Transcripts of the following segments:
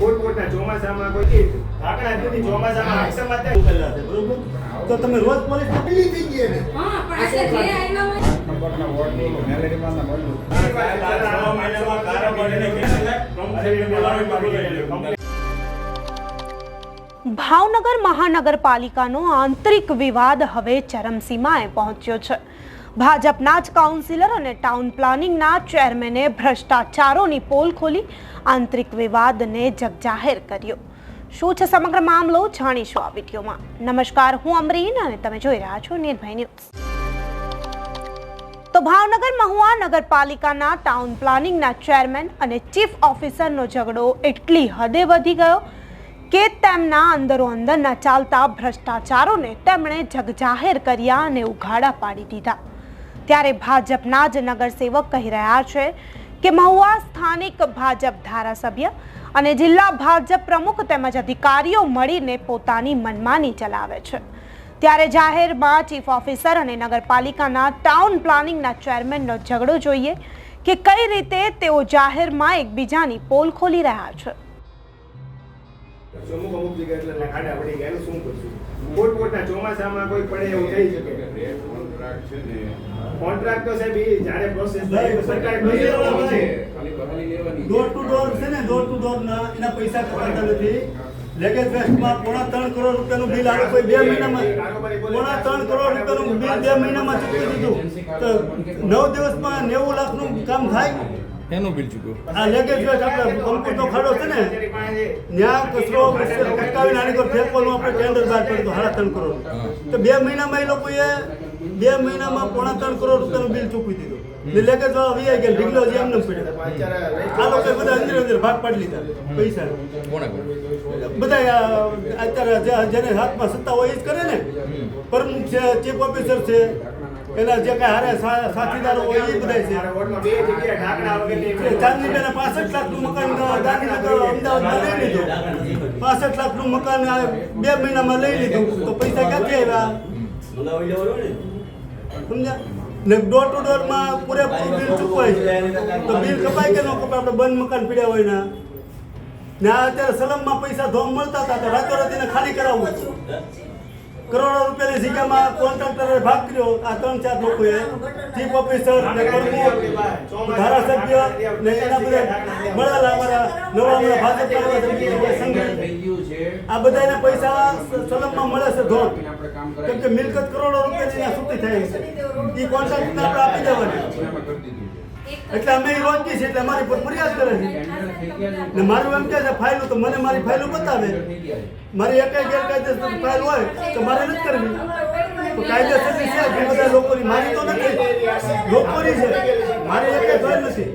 પોતપોતના ચોમાસામાં કોઈ ઢાકણા નથી ચોમાસામાં એક્શનમાં થાય. કરેલા છે બરોબર? તો તમે રોજ પોલીસ પકડી થઈ ગઈ ને? હા પણ આજે જે આવ્યા હોય. નંબરના વોર્ડનું મહિનામાં બોલાવી પાડી ભાવનગર મહાનગરપાલિકાનો આંતરિક વિવાદ હવે ચરમસીમાએ પહોંચ્યો છે. ભાજપના જ કાઉન્સિલર અને ટાઉન પ્લાનિંગના ચેરમેને ભ્રષ્ટાચારોની પોલ ખોલી આંતરિક વિવાદને જગજાહેર કર્યો. શું છે સમગ્ર મામલો જાણીશું આ વિડીયોમાં. નમસ્કાર, હું અમરીન અને તમે જોઈ રહ્યા છો નિર્ભય ન્યૂઝ. તો ભાવનગર મહુવા નગરપાલિકાના ટાઉન પ્લાનિંગના ચેરમેન અને ચીફ ઓફિસરનો ઝઘડો એટલી હદે વધી ગયો કે તેમના અંદરો અંદરના ચાલતા ભ્રષ્ટાચારોને તેમણે જગજાહેર કર્યા અને ઉઘાડા પાડી દીધા. ત્યારે ભાજપના જ નગરસેવક કહી રહ્યા છે કે મહુવા સ્થાનિક ભાજપ ધારાસભ્ય અને જિલ્લા ભાજપ પ્રમુખ તેમજ અધિકારીઓ મળીને પોતાની મનમાની ચલાવે છે. ત્યારે જાહેરમાં ચીફ ઓફિસર અને નગરપાલિકાના ટાઉન પ્લાનિંગના ચેરમેનનો ઝઘડો જોઈએ કે કઈ રીતે તેઓ જાહેરમાં એકબીજાની પોલ ખોલી રહ્યા છે. અમુક અમુક જગ્યાએ એટલે ખાડા પડી ગયા શું કરશું? પોતપોતના ચોમાસામાં કોઈ પડે એવું થઈ શકે? છે ને કોન્ટ્રાક્ટ તો સાહેબ ઈ જ્યારે પ્રોસેસ થાય સરકારે ડોર ટુ ડોર છે. ને ડોર ટુ ડોર ના એના પૈસા કપાતા નથી. લેગેજ વેસ્ટમાં પોણા ત્રણ કરોડ રૂપિયાનું બિલ આવે કોઈ બે મહિનામાં પોણા ત્રણ કરોડ રૂપિયાનું બિલ બે મહિનામાં ચૂકવી દીધું. તો નવ દિવસમાં નેવું લાખનું કામ થાય? એનું બિલ ચૂક્યું આ લેગેજ વેસ્ટ આપણે કંપનીનો ખાડો છે ને. ત્યાં કચરો આની પર ફેંકવાનું આપણે ટેન્ડર બહાર પડ્યું હતું ત્રણ કરોડ. તો બે મહિનામાં એ લોકોએ બે મહિનામાં પોણા ત્રણ કરોડ રૂપિયાનું બિલ ચૂકવી દીધું. ને લેગેજ વાળા વી ગયા ઢીકલો જે એમને પડ્યો. આ લોકો બધા અંદર અંદર ભાગ પાડી લીધા પૈસા. બધા અત્યારે જેને હાથમાં સત્તા હોય એ જ કરે ને. પ્રમુખ છે ચીફ ઓફિસર છે એના જે કાંઈ હારે સા- સાથીદારો હોય એ બધા છે. ચાંદની બેને પાસઠ લાખનું મકાન ગાંધીનગર અમદાવાદમાં લઈ લીધું. પાસઠ લાખનું મકાન બે મહિનામાં લઈ લીધું. તો પૈસા ક્યાંથી આવ્યા? સમજ્યા? ને ડોર ટુ ડોરમાં પૂરેપૂરું બિલ ચૂકવાય છે. તો બિલ કપાય કે ન કપાય? આપણે બંધ મકાન પીડ્યા હોય ના? ને આ અત્યારે સલમમાં પૈસા ધોમ મળતા હતા, તો રાતોરાત એને ખાલી કરાવવું. કરોડો રૂપિયાની જગ્યામાં કોન્ટ્રાક્ટરે ભાગ કર્યો. આ ત્રણ ચાર લોકોએ ચીફ ઓફિસર ને પ્રમુખ, ધારાસભ્ય ને એના બધા મળેલા અમારા નવા અમારા ભાજપ આ બધાને પૈસા સલમમાં મળે છે ધોધ. કેમ કે મિલકત કરોડો રૂપિયાની છૂટી થાય છે. એ કોન્ટ્રાક્ટ આપી દેવાની. એટલે અમે એ રોજકી છે એટલે અમારી પર ફરિયાદ કરે છે. ને મારું એમ કે છે ફાઇલો તો મને મારી ફાઇલો બતાવે. મારી એકાઈ ગેરકાયદેસર ફાઇલ હોય તો મારે નથી કરવી. કાયદે કાયદેસરની છે કે બધા લોકોની મારી તો નથી. લોકોની છે. મારી એકાઈ ફાઇલ નથી.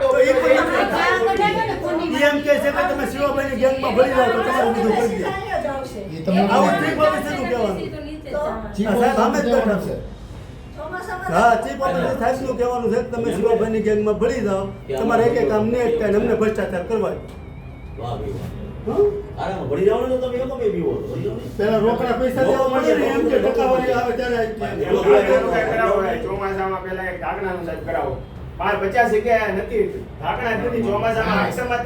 તો એ પણ એમ છે કે તમે શિવાભાઈની ગેંગમાં ભળી જાઓ તો તમારું બધું કરી દે. આવું ચીફ ઓફિસરનું કહેવાનું. સાહેબ સામે જ બેઠા છે હા ચીફ ઓફિસર સાહેબનું કહેવાનું છે કે તમે શિવાભાઈની ગેંગમાં ભળી જાઓ તમારે એક કામ નહીં અટકાય ને અમને ભ્રષ્ટાચાર કરવા પેલા રોકડા પૈસા દેવા મળે ને એમ કે ટકાવારી આવે ત્યારે ઢાંકણાનું કાંઈ કરાવો નહીં. ચોમાસામાં પહેલા એક ઢાંકણાનું સાહેબ કરાવો. બાર પચાસ જગ્યાએ નથી. ઢાંકણા નથી ચોમાસામાં એક્શનમાં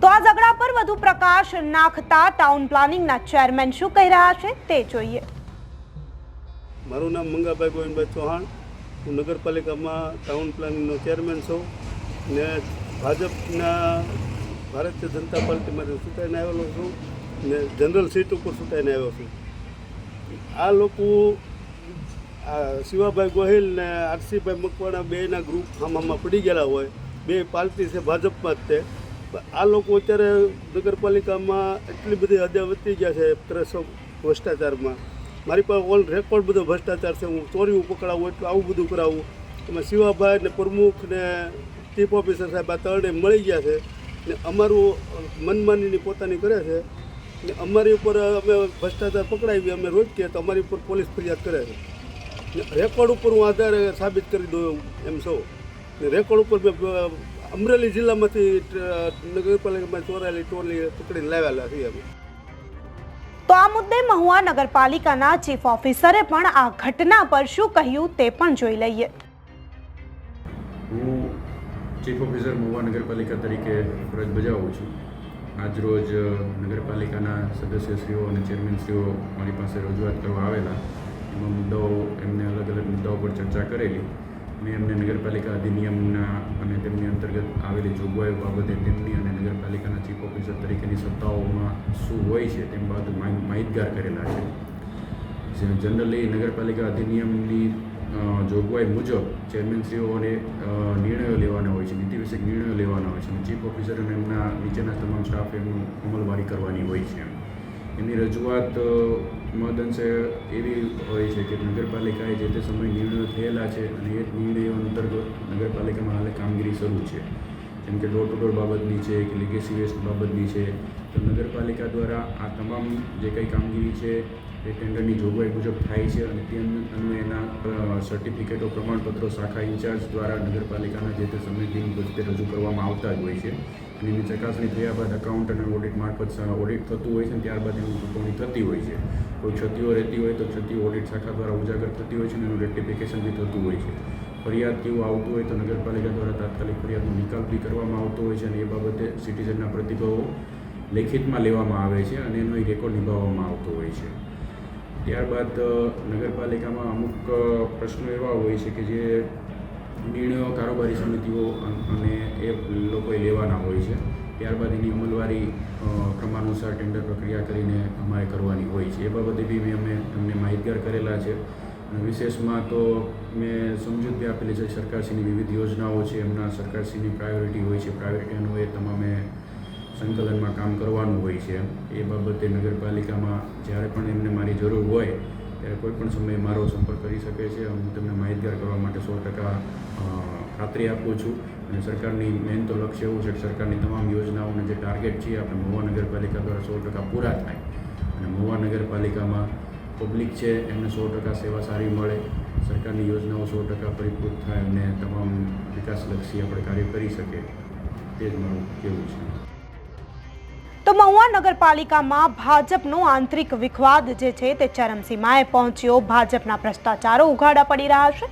તો આ ઝઘડા પર વધુ પ્રકાશ નાખતા ટાઉન પ્લાનિંગના ચેરમેન શું કહી રહ્યા છે તે જોઈએ. મારું નામ મંગાભાઈ ગોવિંદભાઈ ચૌહાણ. હું નગરપાલિકામાં ટાઉન પ્લાનિંગનો ચેરમેન છું ને ભાજપના ભારતીય જનતા પાર્ટીમાંથી ચૂંટાઈને આવેલો છું ને જનરલ સીટ ઉપર ચૂંટાઈને આવ્યો છું. આ લોકો, આ શિવાભાઈ ગોહિલ ને આરસીભાઈ મકવાણા બેના ગ્રુપ આમાં પડી ગયેલા હોય, બે પાર્ટી છે ભાજપમાં જ તે. આ લોકો અત્યારે નગરપાલિકામાં એટલી બધી હદે વધી ગયા છે ત્રસો ભ્રષ્ટાચારમાં. મારી પાસે ઓલ રેકોર્ડ બધો ભ્રષ્ટાચાર છે, હું ચોરીઓ પકડાવું, એટલું આવું બધું કરાવું. એમાં શિવાભાઈ ને પ્રમુખ ને ચીફ ઓફિસર સાહેબ આ ત્રણે મળી ગયા છે ને અમારું મનમાનીની પોતાની કરે છે ને અમારી ઉપર અમે ભ્રષ્ટાચાર પકડાવી, અમે રોજ કે તો અમારી ઉપર પોલીસ ફરિયાદ કરે છે. ને રેકોર્ડ ઉપર હું આધારે સાબિત કરી દઉં એમ સૌ. ને રેકોર્ડ ઉપર મેં અમરેલી જિલ્લામાંથી નગરપાલિકામાં ચોરાયેલી ટોલી પકડીને લાવેલા છીએ અમે તો આ મુદ્દે મહુવા નગરપાલિકાના ચીફ ઓફિસરે પણ આ ઘટના પર શું કહ્યું તે પણ જોઈ લઈએ. હું ચીફ ઓફિસર મહુવા નગરપાલિકા તરીકે ફરજ બજાવું છું. આજરોજ નગરપાલિકાના સદસ્યશ્રીઓ અને ચેરમેનશ્રીઓ મારી પાસે રજૂઆત કરવા આવેલા. એમાં મુદ્દાઓ, એમને અલગ અલગ મુદ્દાઓ પર ચર્ચા કરેલી. મેં એમને નગરપાલિકા અધિનિયમના અને તેમની અંતર્ગત આવેલી જોગવાઈઓ બાબતે તેમની અને નગરપાલિકાના ચીફ ઓફિસર તરીકેની સત્તાઓમાં શું હોય છે તેમ બાબતે માહિ- માહિતગાર કરેલા છે. જનરલી નગરપાલિકા અધિનિયમની જોગવાઈ મુજબ ચેરમેનશ્રીઓને નિર્ણયો લેવાના હોય છે, નીતિ વિષયક નિર્ણયો લેવાના હોય છે અને ચીફ ઓફિસર અને એમના નીચેના તમામ સ્ટાફ એમનું અમલવારી કરવાની હોય છે એમની રજૂઆત મહદઅંશે એવી હોય છે કે નગરપાલિકાએ જે તે સમયે નિર્ણયો થયેલા છે અને એ નિર્ણયો અંતર્ગત નગરપાલિકામાં હાલે કામગીરી શરૂ છે. જેમ કે ડોર ટુ ડોર બાબતની છે કે લીગેસી વેસ્ટ બાબતની છે. તો નગરપાલિકા દ્વારા આ તમામ જે કંઈ કામગીરી છે એ ટેન્ડરની જોગવાઈ મુજબ થાય છે અને તે અન્વ- એના સર્ટિફિકેટો પ્રમાણપત્રો શાખા ઇન્ચાર્જ દ્વારા નગરપાલિકાના જે તે સમય દિન વખતે રજૂ કરવામાં આવતા જ હોય છે. અને એની ચકાસણી થયા બાદ અકાઉન્ટ અને ઓડિટ મારફત ઓડિટ થતું હોય છે ત્યારબાદ એની ચૂકવણી થતી હોય છે. કોઈ ક્ષતિઓ રહેતી હોય તો ક્ષતિઓ ઓડિટ શાખા દ્વારા ઉજાગર થતી હોય છે અને એનું રેક્ટિફિકેશન બી થતું હોય છે. ફરિયાદ કેવું આવતું હોય તો નગરપાલિકા દ્વારા તાત્કાલિક ફરિયાદનો નિકાલ બી કરવામાં આવતો હોય છે અને એ બાબતે સિટીઝનના પ્રતિભાવો લેખિતમાં લેવામાં આવે છે અને એનો એક રેકોર્ડ નિભાવવામાં આવતો હોય છે. ત્યારબાદ નગરપાલિકામાં અમુક પ્રશ્નો એવા હોય છે કે જે નિર્ણયો કારોબારી સમિતિઓ અને એ લોકોએ લેવાના હોય છે. ત્યારબાદ એની અમલવારી ક્રમાનુસાર ટેન્ડર પ્રક્રિયા કરીને અમારે કરવાની હોય છે. એ બાબતે બી મેં અમે અમને માહિતગાર કરેલા છે. અને વિશેષમાં તો મેં સમજૂતી આપેલી છે સરકારશ્રીની વિવિધ યોજનાઓ છે, એમના સરકારશ્રીની પ્રાયોરિટી હોય છે. પ્રાયોરિટી અન્વયે તમામે સંકલનમાં કામ કરવાનું હોય છે. એ બાબતે નગરપાલિકામાં જ્યારે પણ એમને મારી જરૂર હોય ત્યારે કોઈ પણ સમયે મારો સંપર્ક કરી શકે છે. હું તમને માહિતગાર કરવા માટે સો ટકા ખાતરી આપું છું. અને સરકારની મેન તો લક્ષ્ય એવું છે કે સરકારની તમામ યોજનાઓને જે ટાર્ગેટ છે આપણે મહુવા નગરપાલિકા દ્વારા સો ટકા પૂરા થાય. અને મહુવા નગરપાલિકામાં પબ્લિક છે, એમને સો ટકા સેવા સારી મળે. સરકારની યોજનાઓ સો ટકા પરિપૂર્ણ થાય અને તમામ વિકાસલક્ષી આપણે કાર્ય કરી શકીએ. તે જ મારું કહેવું છે. તો મહુવા નગરપાલિકામાં ભાજપનો આંતરિક વિખવાદ જે છે તે ચરમસીમાએ પહોંચ્યો. ભાજપના ભ્રષ્ટાચારો ઉઘાડા પડી રહ્યા છે.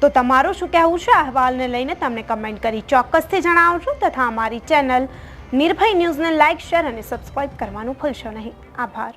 તો તમારું શું કહેવું છે? અહેવાલને લઈને તમને કમેન્ટ કરી ચોક્કસથી જણાવજો તથા અમારી ચેનલ નિર્ભય ન્યૂઝને લાઇક, શેર અને સબસ્ક્રાઇબ કરવાનું ભૂલશો નહીં. આભાર.